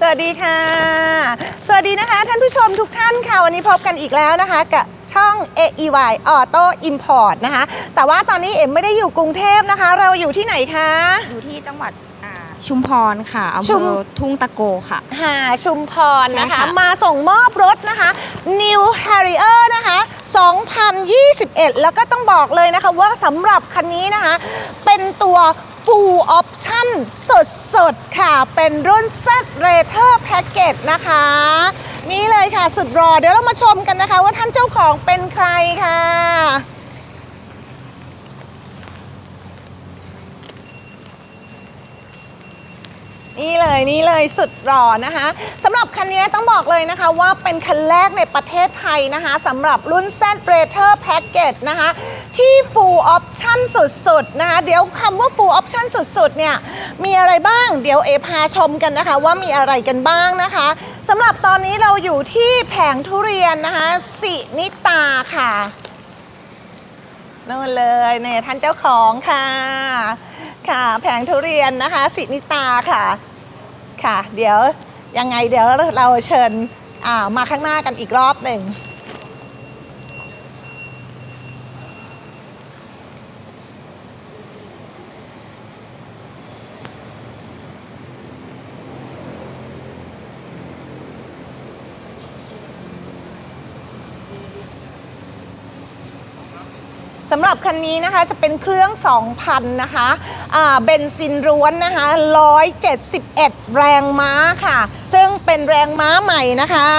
สวัสดีค่ะ สวัสดีนะคะท่านผู้ชมทุกท่านค่ะ วันนี้พบกันอีกแล้วนะคะกับช่อง AEY Auto Import นะคะ แต่ว่าตอนนี้เอ็มไม่ได้อยู่กรุงเทพนะคะ เราอยู่ที่ไหนคะ อยู่ที่จังหวัดอ่า ชุมพรค่ะอำชุเภม อทุ่งตะโกค่ะ หาชุมพรนะใช่คะ ค่ะ มาส่งมอบรถนะคะ New Harrier นะคะ 2021 แล้วก็ต้องบอกเลยนะคะว่าสำหรับคันนี้นะคะ เป็นตัว Full Option สดๆค่ะ เป็นรุ่น Z Rater Package นะคะ นี่เลยค่ะสุดรอ เดี๋ยวเรามาชมกันนะคะว่าท่านเจ้าของเป็นใครค่ะ นี่ เลยนี่เลยสุดหล่อนะคะสำหรับคันนี้ต้องบอกเลยนะคะว่าเป็นคันแรกในประเทศไทยนะคะสำหรับรุ่น Z Rater Package นะคะที่ Full Option สุดๆนะคะเดี๋ยวคำว่า Full Option สุดๆเนี่ยมีอะไรบ้าง เดี๋ยวเอพาชมกันนะคะว่ามีอะไรกันบ้างนะคะสำหรับตอนนี้เราอยู่ที่แผงทุเรียนนะคะสินิตาค่ะนั่นเลยเนี่ยท่านเจ้าของค่ะ ค่ะ แผงทุเรียนนะคะ สินิตาค่ะ ค่ะ เดี๋ยวยังไงเดี๋ยวเราเชิญมาข้างหน้ากันอีกรอบหนึ่ง สำหรับคันนี้นะคะจะเป็นเครื่อง 2,000 นะคะเบนซินล้วนนะคะ 171 แรงม้าค่ะ ซึ่งเป็นแรงม้าใหม่นะคะ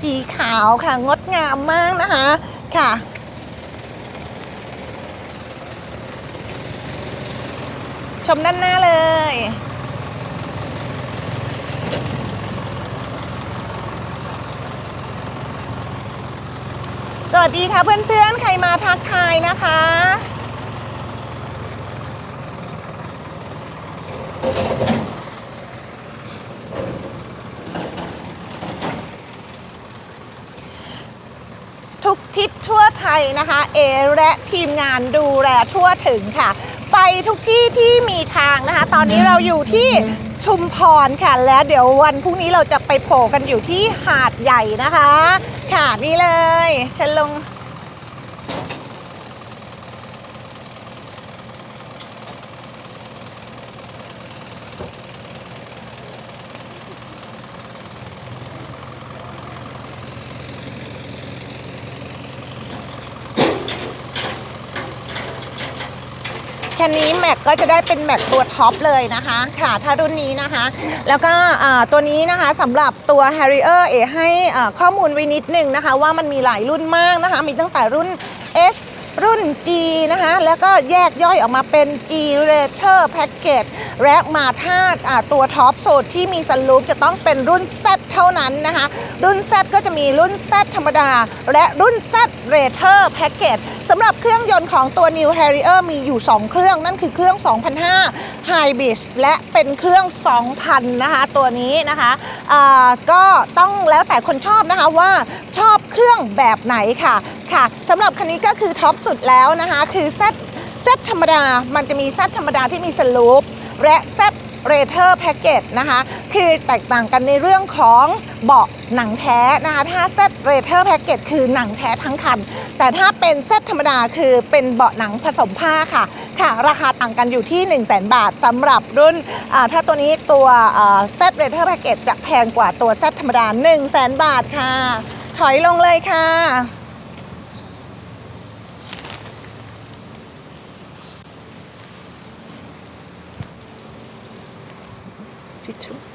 สีขาวค่ะ งดงามมากนะคะค่ะ ชมด้านหน้าเลย สวัสดีค่ะเพื่อนๆ ใครมาทักทายนะคะ ทุกทิศทั่วไทยนะคะ เอและทีมงานดูแลทั่วถึงค่ะ ไปทุกที่ที่มีทางนะคะ ตอนนี้เราอยู่ที่ชุมพรค่ะ และเดี๋ยววันพรุ่งนี้เราจะไปโผล่กันอยู่ที่หาดใหญ่นะคะ ค่ะนี่เลยเชิญลง ม็กก็จะได้เป็นแม็กตัวท็อปเลยนะคะค่ะถ้ารุ่นนี้นะคะ แล้วก็ตัวนี้นะคะสำหรับตัว Harrier เอให้อ่าข้อมูลไว้นิดนึงนะคะ ว่ามันมีหลายรุ่นมากนะคะ มีตั้งแต่รุ่น S รุ่น G นะคะ แล้วก็แยกย่อยออกมาเป็น G Rater Package และมาถ้าอ่าตัวท็อปสุดที่มีสลูปจะต้องเป็นรุ่น Z เท่านั้นนะคะ รุ่น Z ก็จะมีรุ่น Z ธรรมดา และรุ่น Z Rater Package สำหรับเครื่องยนต์ของตัว New Harrier มีอยู่ 2 เครื่องนั่นคือเครื่อง 2005 Hybrid และเป็นเครื่อง 2000 นะคะตัวนี้นะคะก็ต้องแล้วแต่คนชอบนะคะว่าชอบเครื่องแบบไหนค่ะค่ะสำหรับคันนี้ก็คือท็อปสุดแล้วนะคะคือ Z Z ธรรมดา มันจะมี Z ธรรมดาที่มีสลูปและ Z Rater Package นะคะ คือแตกต่างกันในเรื่องของเบาะ หนังแท้นะคะถ้า Z Rater Package คือหนังแท้ทั้งคัน แต่ถ้าเป็น Z ธรรมดาคือเป็นเบาะหนังผสมผ้าค่ะค่ะ ราคาต่างกันอยู่ที่ 1 0 0 0 0แบาทสำหรับรุ่นถ้าตัวนี้ตัวอ่า Z Rater Package จจะแพงกว่าตัว Z ธรรมดา 1 0 0 0 0แบาทค่ะ ถอยลงเลยค่ะทิชชู่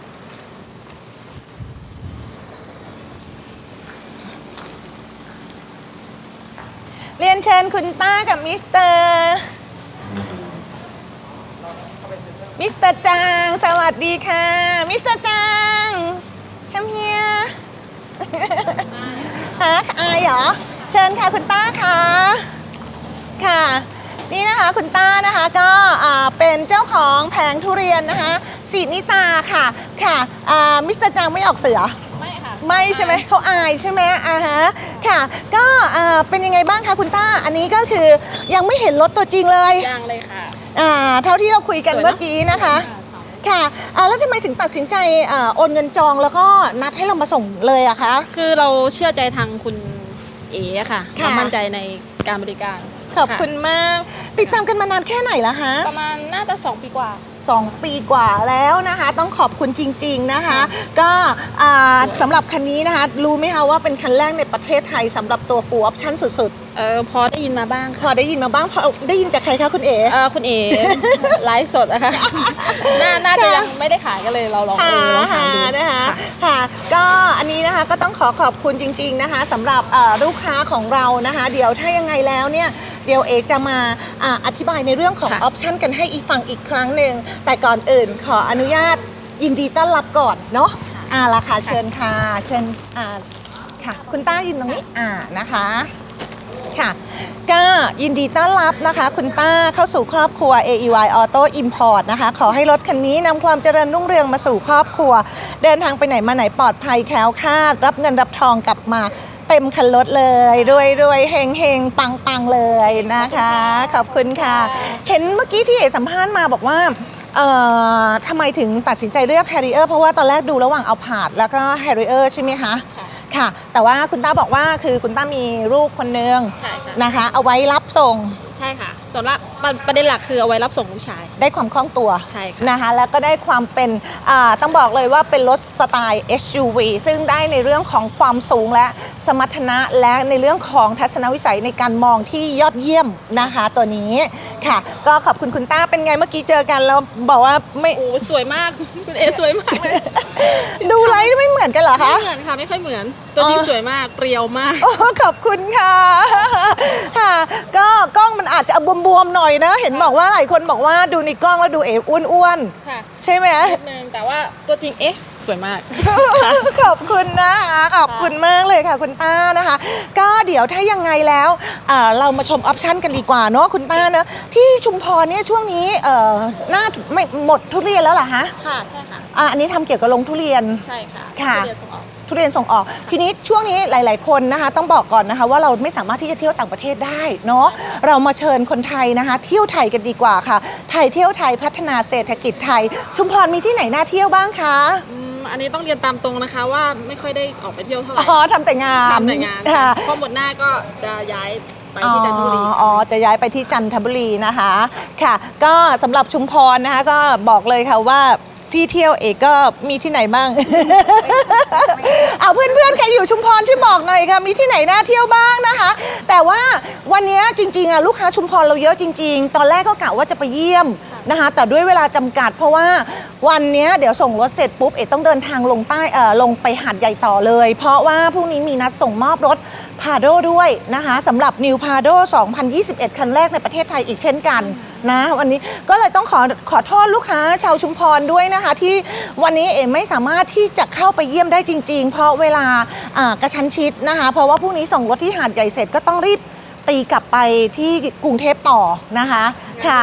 เรียนเชิญคุณต้ากับมิสเตอร์มิสเตอร์จางสวัสดีค่ะ มิสเตอร์จาง come here ฮะอายเหรอ เชิญค่ะคุณต้าค่ะค่ะ นี่นะคะคุณต้านะคะก็เป็นเจ้าของแผงทุเรียนนะคะสีนิตาค่ะค่ะมิสเตอร์จางไม่ออกเสือ ไม่ค่ะไม่ใช่ไหมเขาอายใช่ไหมอ่าฮะค่ะ ก็อ่าเป็นยังไงบ้างคะคุณต้า อันนี้ก็คือยังไม่เห็นรถตัวจริงเลยยังเลยค่ะ อ่าเท่าที่เราคุยกันสวยเนอะเมื่อกี้นะคะ ค่ะอ่าแล้วทำไมถึงตัดสินใจอ่าโอนเงินจองแล้วก็นัดให้เรามาส่งเลยอะคะ คือเราเชื่อใจทางคุณเอ๋ค่ะค่ะ เรามั่นใจในการบริการขอบคุณมาก ติดตามกันมานานแค่ไหนแล้วคะประมาณน่าจะ 2 ปีกว่า 2 ปีกว่าแล้วนะคะ ต้องขอบคุณจริง ๆนะคะ ก็อ่าสำหรับคันนี้นะคะ รู้ไหมคะว่าเป็นคันแรกในประเทศไทยสำหรับตัว full option สุดเออพอได้ยินมาบ้างๆ พค่ะอได้ยินมาบ้างพอได้ยินจากใครคะคุณเอ๋ เออคุณเอ๋ ไลฟ์สดอะค่ะน่าน่าจะยังไม่ได้ขายกันเลยเราลองเออลองถามดู นะคะค่ะค่ะก็อันนี้นะคะก็ต้องขอขอบคุณจริง ๆนะคะสำหรับเอ่อลูกค้าของเรานะคะ เดี๋ยวถ้ายังไงแล้วเนี่ยเดี๋ยวเอกจะมาอ่าอธิบายในเรื่องของค่ะออปชันกันให้อีกฟังอีกครั้งหนึ่งแต่ก่อนอื่นขออนุญาตยินดีต้อนรับก่อนเนาะอ่าละค่ะเชิญค่ะเชิญอ่าค่ะ คุณต้ายืนตรงนี้อ่านะคะค่ะก็ยินดีต้อนรับนะคะ คุณต้าเข้าสู่ครอบครัว AEY Auto Import นะคะ ขอให้รถคันนี้นำความเจริญรุ่งเรืองมาสู่ครอบครัว เดินทางไปไหนมาไหนปลอดภัยแคล้วคลาด รับเงินรับทองกลับมาเต็มคันรถเลยรวยรวยเฮงเฮงปังปังเลยนะคะ ขอบคุณค่ะ เห็นเมื่อกี้ที่เอกสัมภาษณ์มาบอกว่าเอ่อ ทำไมถึงตัดสินใจเลือก Harrier เพราะว่าตอนแรกดูระหว่างเอาผาดแล้วก็ Harrier ใช่ไหมคะค่ะ แต่ว่าคุณต้าบอกว่าคือคุณต้ามีลูกคนนึงใช่ค่ะนะคะ เอาไว้รับส่งใช่ค่ะ ส่วนละประประเด็นหลักคือเอาไว้รับส่งลูกชาย ได้ความคล่องตัวใช่ค่ะ นะคะแล้วก็ได้ความเป็นอ่าต้องบอกเลยว่าเป็นรถสไตล์ SUV ซึ่งได้ในเรื่องของความสูงและสมรรถนะและในเรื่องของทัศนวิสัยในการมองที่ยอดเยี่ยมนะคะตัวนี้ค่ะ ก็ขอบคุณคุณต้าเป็นไงเมื่อกี้เจอกันแล้วบอกว่าไม่ โอ้ สวยมาก คุณเอ๋สวยมากเลยดูไลฟ์ไม่เหมือนกันเหรอไม่คะเหมือนค่ะ ไม่ค่อยเหมือน ตัวจริงอ๋อสวยมาก เปรียวมาก โอ้ขอบคุณค่ะ ค่ะ ก็ กล้องมันอาจจะบวมๆหน่อยนะ เห็นบอกว่าหลายคนบอกว่าดูในกล้องแล้วดูเอ๋อ้วนค่ะๆใช่ไหม นิดนึงแต่ว่าตัวจริง เอ๊ะ สวยมาก ขอบคุณนะคะขอบคุณมากเลยค่ะคุณต้านะคะ ก็เดี๋ยวถ้ายังไงแล้วอ่าเรามาชมออปชันกันดีกว่าเนาะคุณต้าเนอะที่ชุมพรเนี่ยช่วงนี้เอ่อน่าไม่หมดทุเรียนแล้วเหรอคะค่ะ ใช่ค่ะ อะอันนี้ทำเกี่ยวกับลงทุเรียน ใช่ค่ะค่ะทุเรียนส่งออก ทุเรียนส่งออก ทีนี้ช่วงนี้หลาย ๆ คนนะคะ ต้องบอกก่อนนะคะ ว่าเราไม่สามารถที่จะเที่ยวต่างประเทศได้เนาะเรามาเชิญคนไทยนะคะ เที่ยวไทยกันดีกว่าค่ะ ไทยเที่ยวไทยพัฒนาเศรษฐกิจไทย ชุมพรมีที่ไหนน่าเที่ยวบ้างคะอืมอันนี้ต้องเรียนตามตรงนะคะว่าไม่ค่อยได้ออกไปเที่ยวเท่าไหร่อ๋อทำแต่งานทำแต่งานค่ะเพราะหมดหน้าก็จะย้ายไปที่จันทบุรีอ๋ออ๋อ จะย้ายไปที่จันทบุรีนะคะ ค่ะ ก็สำหรับชุมพรนะคะก็บอกเลยค่ะว่า ที่เที่ยวเอกก็มีที่ไหนบ้าง เอาเพื่อนๆใครอยู่ชุมพรช่วยบอกหน่อยค่ะมีที่ไหนน่าเที่ยวบ้างนะคะ แต่ว่าวันนี้จริงๆอะลูกค้าชุมพรเราเยอะจริง ๆ ตอนแรกก็กะว่าจะไปเยี่ยมนะคะ แต่ด้วยเวลาจำกัด เพราะว่าวันเนี้ยเดี๋ยวส่งรถเสร็จปุ๊บเอกต้องเดินทางลงใต้เอ่อลงไปหาดใหญ่ต่อเลย เพราะว่าพรุ่งนี้มีนัดส่งมอบรถพาโดด้วยนะคะสำหรับ New Prado 2021 คันแรกในประเทศไทยอีกเช่นกัน นะวันนี้ก็เลยต้องขอขอโทษลูกค้าชาวชุมพรด้วยนะคะ ที่วันนี้เอ๋ไม่สามารถที่จะเข้าไปเยี่ยมได้จริง ๆ เพราะเวลาอ่ากระชั้นชิดนะคะ เพราะว่าพรุ่งนี้ส่งรถที่หาดใหญ่เสร็จก็ต้องรีบตีกลับไปที่กรุงเทพต่อนะคะค่ะ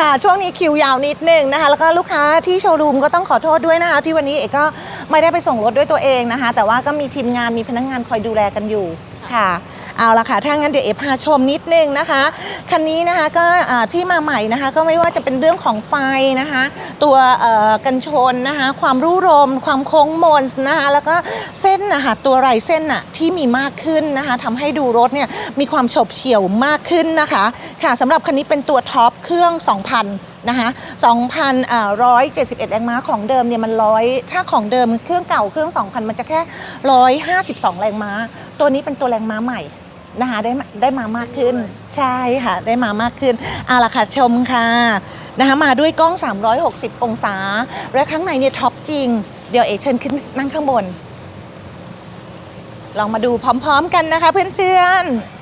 ค่ะ ช่วงนี้คิวยาวนิดนึงนะคะ แล้วก็ลูกค้าที่โชว์รูมก็ต้องขอโทษด้วยนะคะ ที่วันนี้เอกก็ไม่ได้ไปส่งรถด้วยตัวเองนะคะ แต่ว่าก็มีทีมงานมีพนักงานคอยดูแลกันอยู่ ค่ะเอาละค่ะถ้างั้นเดี๋ยวเอพาชมนิดนึงนะคะคันนี้นะคะก็ที่มาใหม่นะคะก็ไม่ว่าจะเป็นเรื่องของไฟนะคะ ตัวกันชนนะคะความรู้รมความโค้งมนนะคะแล้วก็เส้นนะคะตัวไรเส้นน่ะที่มีมากขึ้นนะคะทำให้ดูรถเนี่ยมีความฉบเฉี่ยวมากขึ้นนะคะค่ะสำหรับคันนี้เป็นตัวท็อปเครื่อง 2,000 นะคะ2,171 แรงม้าของเดิมเนี่ยมันร้อยถ้าของเดิมเครื่องเก่าเครื่อง 2,000 มันจะแค่ 152 แรงม้า ตัวนี้เป็นตัวแรงม้าใหม่นะคะได้มาได้มามากขึ้น ใช่ค่ะ ได้มามากขึ้นเอาละค่ะชมค่ะนะคะมาด้วยกล้อง 360 องศา และข้างในเนี่ยท็อปจริง เดี๋ยวเอกเชิญขึ้นนั่งข้างบน ลองมาดูพร้อมๆกันนะคะเพื่อนๆ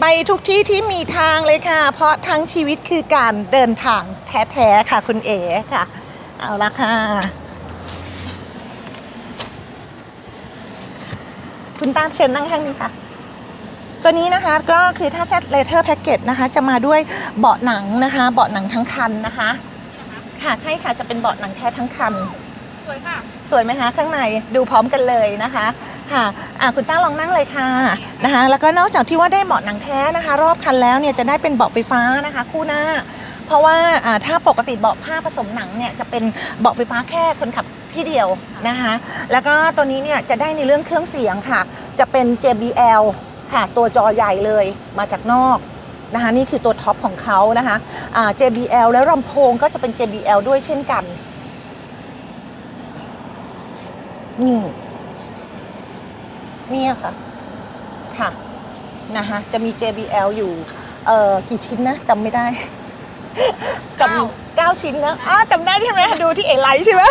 ไปทุกที่ที่มีทางเลยค่ะ เพราะทั้งชีวิตคือการเดินทางแท้ๆค่ะ คุณเอ๋ค่ะ เอาละค่ะ คุณตามเชิญนั่งข้างนี้ค่ะ ตัวนี้นะคะก็คือถ้าเซตเลเทอร์แพ็กเกจนะคะ จะมาด้วยเบาะหนังนะคะ เบาะหนังทั้งคันนะคะ ค่ะใช่ค่ะจะเป็นเบาะหนังแท้ทั้งคัน สวยค่ะ สวยไหมคะ ข้างในดูพร้อมกันเลยนะคะ ค่ะอะคุณต้าลองนั่งเลยค่ะนะคะแล้วก็นอกจากที่ว่าได้เบาะหนังแท้นะคะ รอบคันแล้วเนี่ยจะได้เป็นเบาะไฟฟ้านะคะ คู่หน้า เพราะว่าอ่าถ้าปกติเบาะผ้าผสมหนังเนี่ยจะเป็นเบาะไฟฟ้าแค่คนขับที่เดียวนะคะ แล้วก็ตัวนี้เนี่ยจะได้ในเรื่องเครื่องเสียงค่ะ จะเป็น JBL ค่ะตัวจอใหญ่เลยมาจากนอกนะคะนี่คือตัวท็อปของเขานะคะอ่า JBL แล้วลำโพงก็จะเป็น JBL ด้วยเช่นกัน นี่ยค่ะ ค่ะ นะคะจะมี JBL อยู่เอ่อกี่ชิ้นนะจำไม่ได้จำเก้าชิ้นนะอ้าจำได้ใช่ไหมดูที่เอไลท์ใช่ไหม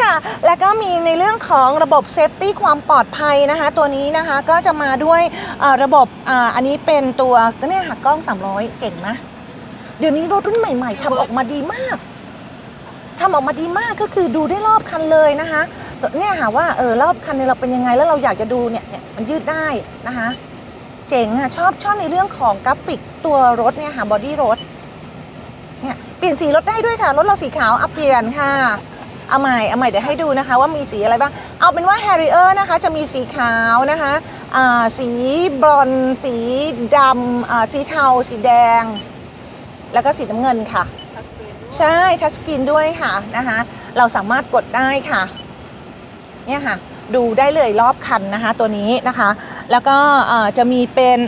ค่ะ แล้วก็มีในเรื่องของระบบเซฟตี้ความปลอดภัยนะคะ ตัวนี้นะคะก็จะมาด้วยเอ่อระบบอ่าอันนี้เป็นตัวก็เนี่ยค่ะกล้อง 300 เจ๋งไหมเดี๋ยวนี้รถรุ่นใหม่ ๆทำออกมาดีมาก ทำออกมาดีมากก็คือดูได้รอบคันเลยนะคะเนี่ยค่ะว่าเออรอบคันเนี่ยเราเป็นยังไงแล้วเราอยากจะดูเนี่ยเนี่ยมันยืดได้นะคะเจ๋งอะชอบชอบในเรื่องของกราฟิกตัวรถเนี่ยค่ะบอดี้รถเนี่ยเปลี่ยนสีรถได้ด้วยค่ะรถเราสีขาวเอาเปลี่ยนค่ะเอาใหม่เอาใหม่เดี๋ยวให้ดูนะคะ ว่ามีสีอะไรบ้าง เอาเป็นว่า Harrier นะคะจะมีสีขาวนะคะสีบรอนสีดำสีเทา สีแดง แล้วก็สีน้ำเงินค่ะ ใช่ทัชสกรีนด้วยค่ะนะคะ เราสามารถกดได้ค่ะ เนี่ยค่ะ ดูได้เลยรอบคันนะคะ ตัวนี้นะคะ แล้วก็จะมีเป็น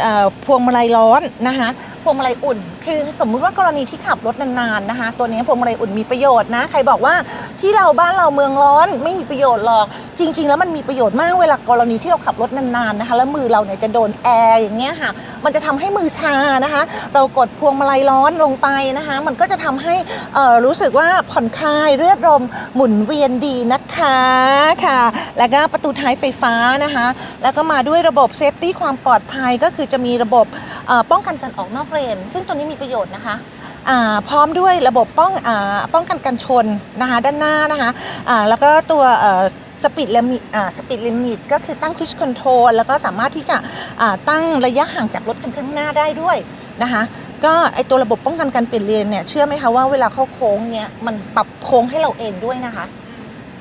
พวงมาลัยร้อนนะคะ พวงมาลัยอุ่น คือสมมุติว่ากรณีที่ขับรถนานๆนะคะ ตัวนี้พวงมาลัยอุ่นมีประโยชน์นะ ใครบอกว่าที่เราบ้านเราเมืองร้อนไม่มีประโยชน์หรอก จริง ๆ แล้วมันมีประโยชน์มากเวลากรณีที่เราขับรถนานๆนะคะ แล้วมือเราเนี่ยจะโดนแอร์อย่างเงี้ยค่ะ มันจะทำให้มือชานะคะ เรากดพวงมาลัยร้อนลงไปนะคะ มันก็จะทำให้รู้สึกว่าผ่อนคลายเลือดลมหมุนเวียนดีนะคะค่ะ แล้วก็ประตูท้ายไฟฟ้านะคะ แล้วก็มาด้วยระบบเซฟตี้ความปลอดภัยก็คือจะมีระบบป้องกันการออกนอกเลนซึ่งตัวนี้มีประโยชน์นะคะพร้อมด้วยระบบป้องอป้องกันการชนนะคะด้านหน้านะคะอ่าแล้วก็ตัวสปีดลิมิตสปีดลิมิตก็คือตั้งค u ชคอนโทรลแล้วก็สามารถที่จะตั้งระยะห่างจากรถคันข้างหน้าได้ด้วยนะคะก็ไอตัวระบบป้องกันการเปลี่ยนเลนเนี่ยเชื่อไหมคะว่าเวลาเข้าโค้งเนี่ยมันปรับโค้งให้เราเองด้วยนะคะ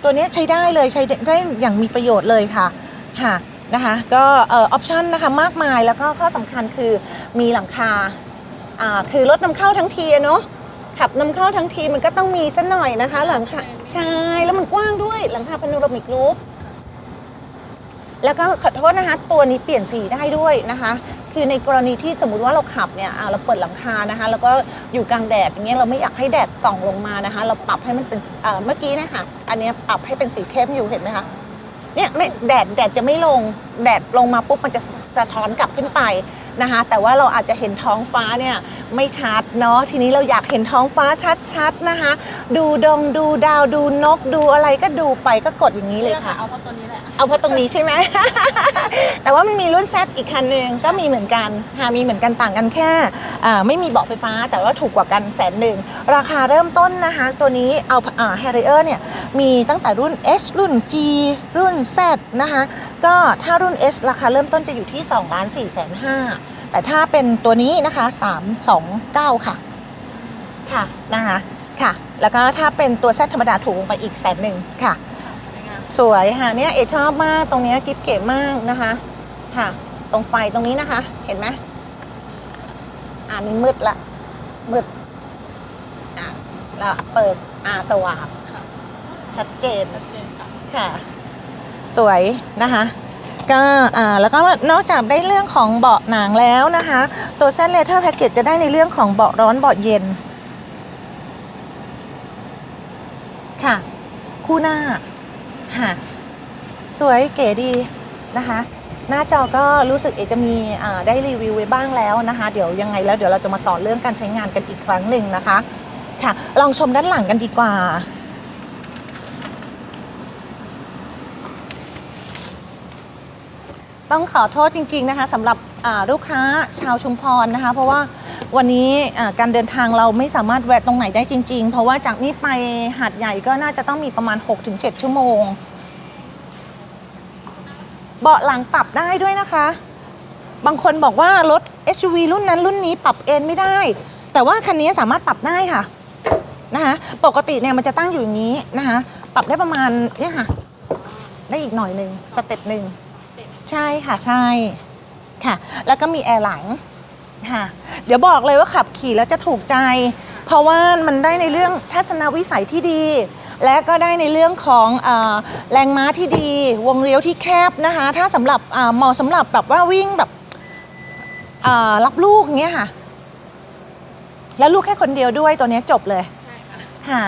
ตัวนี้ใช้ได้เลยใช้ได้อย่างมีประโยชน์เลยค่ะค่ะนะคะก็ออออปชันนะคะมากมายแล้วก็ข้อสำคัญคือมีหลังคา อ่าคือรถนำเข้าทั้งทีอะเนาะขับนำเข้าทั้งทีมันก็ต้องมีสัหน่อยนะคะ หลังคาใช่แล้วมันกว้างด้วยหลังคาพาโนรามิกรูฟแล้วก็ขอโทษนะคะ ตัวนี้เปลี่ยนสีได้ด้วยนะคะ คือในกรณีที่สมมุติว่าเราขับเนี่ยอ่าเราเปิดหลังคานะคะ แล้วก็อยู่กลางแดดอย่างเงี้ยเราไม่อยากให้แดดส่องลงมานะคะ เราปรับให้มันเป็นเอ่อเมื่อกี้เนะคะอันเนี้ยปรับให้เป็นสีเข้มอยู่เห็นไหมคะ เนี่ยไม่แดดแดดจะไม่ลงแดดลงมาปุ๊บมันจะจะถอนกลับขึ้นไป นะคะ แต่ว่าเราอาจจะเห็นท้องฟ้าเนี่ยไม่ชัดเนาะทีนี้เราอยากเห็นท้องฟ้าชัดๆนะคะ ดูดงดูดาวดูนกดูอะไรก็ดูไปก็กดอย่างนี้เลยค่ะ เอาเพราะตัวนี้แหละเอาเพราะตรงนี้ใช่ไหม แต่ว่ามันมีรุ่น Z อีกคันหนึ่งก็มีเหมือนกันค่ะมีเหมือนกันต่างกันแค่อ่าไม่มีเบาะไฟฟ้า แต่ว่าถูกกว่ากันแสนหนึ่งราคาเริ่มต้นนะคะ ตัวนี้เอาอ่า Harrier เนี่ยมีตั้งแต่รุ่น S รุ่น G รุ่น Z นะคะ ก็ถ้ารุ่น S ราคาเริ่มต้นจะอยู่ที่2ล้าน4แสน5แต่ถ้าเป็นตัวนี้นะคะ329 ค่ะ ค่ะนะคะค่ะ แล้วก็ถ้าเป็นตัว Z ธรรมดาถูกลงไปอีกแสนหนึ่งค่ะ สวยค่ะเนี่ยเอชอบมากตรงเนี้ยกิฟเก๋มากนะคะค่ะ ตรงไฟตรงนี้นะคะ เห็นไหมอ่านี่มืดละมืดอะแล้วเปิดอ่าสว่างค่ะชัดเจนชัดเจนค่ะค่ะ สวยนะคะก็อ่าแล้วก็นอกจากได้เรื่องของเบาะหนังแล้วนะคะ ตัวเซ t เลเทอร์แพ็กเกจจะได้ในเรื่องของเบาะร้อนเบาะเย็น ค่ะ คู่หน้าค่ะสวยเก๋ดีนะคะหน้าจอก็รู้สึกเอจะมีอ่าได้รีวิวไว้บ้างแล้วนะคะ เดี๋ยวยังไงแล้วเดี๋ยวเราจะมาสอนเรื่องการใช้งานกันอีกครั้งหนึ่งนะคะ ค่ะ ลองชมด้านหลังกันดีกว่า ต้องขอโทษจริง ๆนะคะสำหรับอ่าลูกค้าชาวชุมพรนะคะ เพราะว่าวันนี้อ่าการเดินทางเราไม่สามารถแวะตรงไหนได้จริง ๆ เพราะว่าจากนี้ไปหาดใหญ่ก็น่าจะต้องมีประมาณ 6-7 ชั่วโมง เบาะหลังปรับได้ด้วยนะคะ บางคนบอกว่ารถ SUV รุ่นนั้นรุ่นนี้ปรับเอนไม่ได้ แต่ว่าคันนี้สามารถปรับได้ค่ะนะคะปกติเนี่ยมันจะตั้งอยู่อย่างนี้นะคะ ปรับได้ประมาณเนี่ยค่ะ ได้อีกหน่อยหนึ่งสเต็ปหนึ่ง ใช่ค่ะใช่ค่ะ แล้วก็มีแอร์หลังค่ะ เดี๋ยวบอกเลยว่าขับขี่แล้วจะถูกใจ เพราะว่ามันได้ในเรื่องทัศนวิสัยที่ดี และก็ได้ในเรื่องของเออแรงม้าที่ดี วงเลี้ยวที่แคบนะคะ ถ้าสำหรับอ่าเหมาะสำหรับแบบว่าวิ่งแบบอ่ารับลูกเงี้ยค่ะ แล้วลูกแค่คนเดียวด้วยตัวเนี้ยจบเลย ใช่ค่ะค่ะ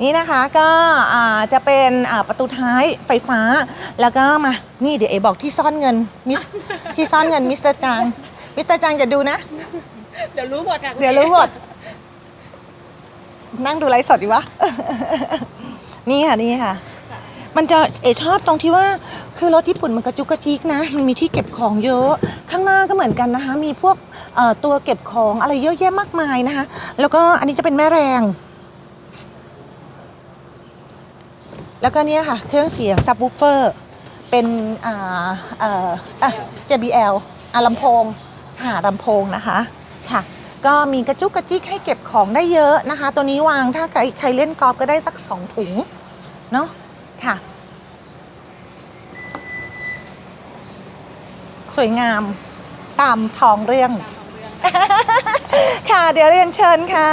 นี่นะคะก็อ่าจะเป็นอ่าประตูท้ายไฟฟ้า แล้วก็มา นี่เดี๋ยวเอบอกที่ซ่อนเงินมิสที่ซ่อนเงินมิสเตอร์จังมิสเตอร์จังจะดูนะ เดี๋ยวรู้หมดค่ะคุณเดี๋ยวรู้หมด นั่งดูไลฟ์สดดีวะ นี่ค่ะนี่ค่ะ มันจะเอชอบตรงที่ว่า คือรถญี่ปุ่นมันกระจุกกระจิกนะ มันมีที่เก็บของเยอะ ข้างหน้าก็เหมือนกันนะคะ มีพวกเอ่อตัวเก็บของอะไรเยอะแยะมากมายนะคะ แล้วก็อันนี้จะเป็นแม่แรง แล้วก็เนี่ยค่ะ เครื่องเสียงซับวูฟเฟอร์ เป็นอ่าเอ่ออะ JBL อะลำโพง หาลำโพงนะคะค่ะ ก็มีกระจุกกระจิกให้เก็บของได้เยอะนะคะ ตัวนี้วางถ้าใครใครเล่นกอล์ฟก็ได้สักสองถุง เนาะค่ะ สวยงามตามทองเรื่อง ค่ะ เดี๋ยวเรียนเชิญค่ะ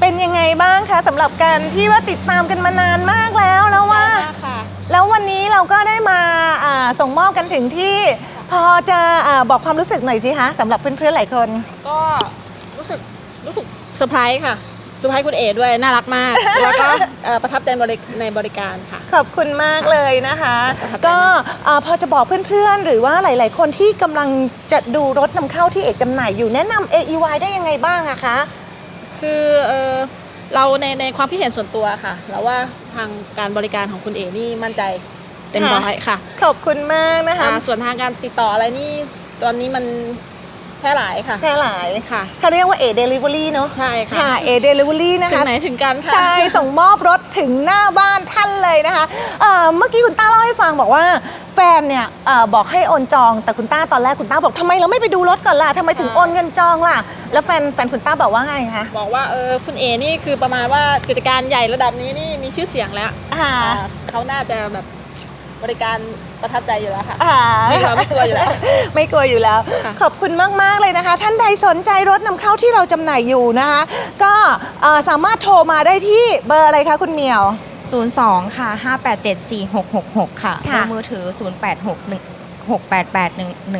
เป็นยังไงบ้างคะสำหรับการที่ว่าติดตามกันมานานมากแล้วแล้วว่าค่ะ แล้ววันนี้เราก็ได้มาอ่าส่งมอบกันถึงที่ พอจะอาบอกความรู้สึกหน่อยสิคะสำหรับเพื่อนๆหลายคน ก็รู้สึกรู้สึกเซอร์ไพรส์ค่ะเซอร์ไพรส์คุณเอด้วยน่ารักมาก แล้วก็เอ่อประทับใจบริในบริการค่ะ ขอบคุณมากเลยนะคะประทับใจมาก ก็อ่าพอจะบอกเพื่อนๆ หรือว่าหลาย ๆ คนที่กำลังจะดูรถนำเข้าที่เอกจำหน่ายอยู่แนะนำ AEY ได้ยังไงบ้างอะคะ คือเออเราในในความคิดเห็นส่วนตัวค่ะแล้วว่าทางการบริการของคุณเอนี่มั่นใจเต็มค่ะร้อยค่ะ ขอบคุณมากนะคะอ่าส่วนทางการติดต่ออะไรนี่ตอนนี้มัน แพร่หลายค่ะแค่หลายค่ะเขาเรียกว่า A Delivery เนอะใช่ค่ะค่ะ A Delivery นะถึงคะไหนถึงกันค่ะใช่ส่งมอบรถถึงหน้าบ้านท่านเลยนะคะเอ่อเมื่อกี้คุณต้าเล่าให้ฟังบอกว่าแฟนเนี่ยเออบอกให้โอนจองแต่คุณต้าตอนแรกคุณต้าบอกทำไมเราไม่ไปดูรถก่อนล่ะทำไมถึงใช่โอนเงินจองล่ะ แล้วแฟนแฟนคุณต้าบอกว่าไงคะบอกว่าเออคุณเอนี่คือประมาณว่ากิจการใหญ่ระดับนี้นี่มีชื่อเสียงแล้วอ่าอ่าเขาน่าจะแบบ บริการประทับใจอยู่แล้วค่ะ อ่าไม่กลัวไม่กลัวอยู่แล้วไม่กลัวอยู่แล้วค่ะขอบคุณมาก ๆ เลยนะคะ ท่านใดสนใจรถนำเข้าที่เราจำหน่ายอยู่นะคะ ก็เอ่อสามารถโทรมาได้ที่เบอร์อะไรคะคุณเหมียว 02 ค่ะ 5874666 ค่ะค่ะเบอร์มือถือ 0861 688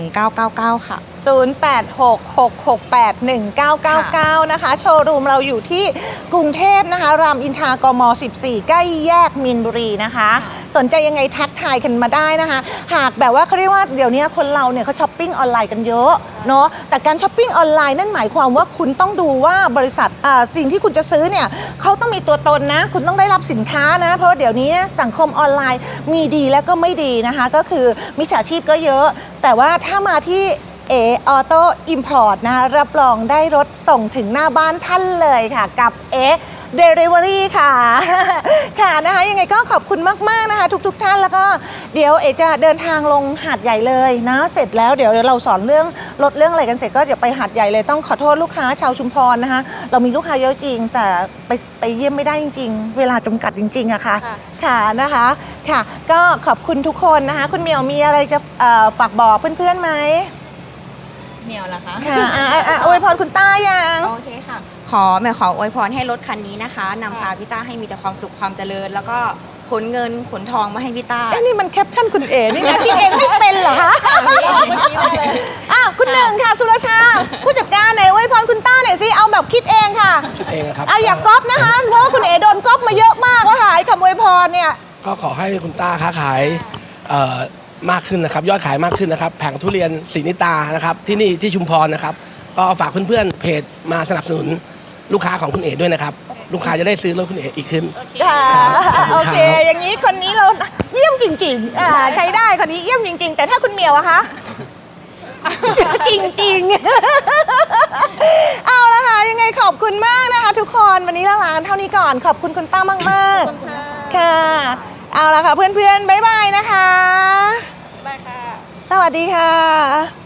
1999 ค่ะ 0866681999 นะคะ โชว์รูมเราอยู่ที่กรุงเทพนะคะ รามอินทรากม 14 ใกล้แยกมินบุรีนะคะ สนใจยังไงทักทายกันมาได้นะคะ หากแบบว่าเขาเรียกว่าเดี๋ยวนี้คนเราเนี่ยเขาช้อปปิ้งออนไลน์กันเยอะเนาะแต่การช้อปปิ้งออนไลน์นั่นหมายความว่าคุณต้องดูว่าบริษัทสิ่งที่คุณจะซื้อเนี่ยเขาต้องมีตัวตนนะ คุณต้องได้รับสินค้านะ เพราะเดี๋ยวนี้สังคมออนไลน์มีดีและก็ไม่ดีนะคะ ก็คือมิจฉาชีพก็เยอะ แต่ว่าถ้ามาที่เอออโต้อิมพอร์ตนะคะรับรองได้รถส่งถึงหน้าบ้านท่านเลยค่ะ กับเอ เดลิเวอรี่ค่ะ ค่ะนะคะยังไงก็ขอบคุณมากๆนะคะ ทุกๆท่านแล้วก็เดี๋ยวเอจะเดินทางลงหาดใหญ่เลยนะเสร็จแล้วเดี๋ยวเราสอนเรื่องรถเรื่องอะไรกันเสร็จก็เดี๋ยวไปหาดใหญ่เลยต้องขอโทษลูกค้าชาวชุมพรนะคะ เรามีลูกค้าเยอะจริง แต่ไปไปเยี่ยมไม่ได้จริง ๆ เวลาจำกัดจริงๆอะค่ะค่ะค่ะนะคะค่ะ ก็ขอบคุณทุกคนนะคะ คุณเหมียวมีอะไรจะเอ่อฝากบอกเพื่อนๆไหมเมียวล่ะคะค่ะอะอะอะอวยพรคุณต้ายัง โอเคค่ะ ขอแม่ขออวยพรให้รถคันนี้นะคะนำพาพี่ต้าให้มีแต่ความสุขความเจริญ แล้วก็ขนเงินขนทองมาให้พี่ต้า เอ้นี่มันแคปชั่นคุณเอ๋นี่นะคิดเองไม่เป็นเหรอคะอ้าวคุณหนึ่งค่ะสุรชา ผู้จัดการไหนอวยพรคุณต้าหน่อยสิเอาแบบคิดเองค่ะคิดเองอะครับเอาอยากก๊อปนะคะเพราะว่าคุณเอ๋โดนก๊อปมาเยอะมากแล้วค่ะไอ้คำอวยพรเนี่ยก็ขอให้คุณต้าค้าขายเอ่อมากขึ้นนะครับ ยอดขายมากขึ้นนะครับ แผงทุเรียนศรีนิตานะครับ ที่นี่ที่ชุมพรนะครับ ก็ฝากเพื่อนๆเพจมาสนับสนุน ลูกค้าของคุณเอ๋ด้วยนะครับ ลูกค้าจะได้ซื้อรถคุณเอ๋อีกขึ้น ค่ะครับขอบคุณโอครับเค อย่างนี้คนนี้เราเยี่ยมจริงๆอ่าใช้ได้คนนี้เยี่ยมจริง ๆ แต่ถ้าคุณเหมียวอะคะ จริงๆ เอาละค่ะ ยังไงขอบคุณมากนะคะ ทุกคนวันนี้เราลากันเท่านี้ก่อน ขอบคุณคุณต้ามากๆ ค่ะ เอาละค่ะเพื่อนๆ บ๊ายบายนะคะได้ค่ะสวัสดีค่ะ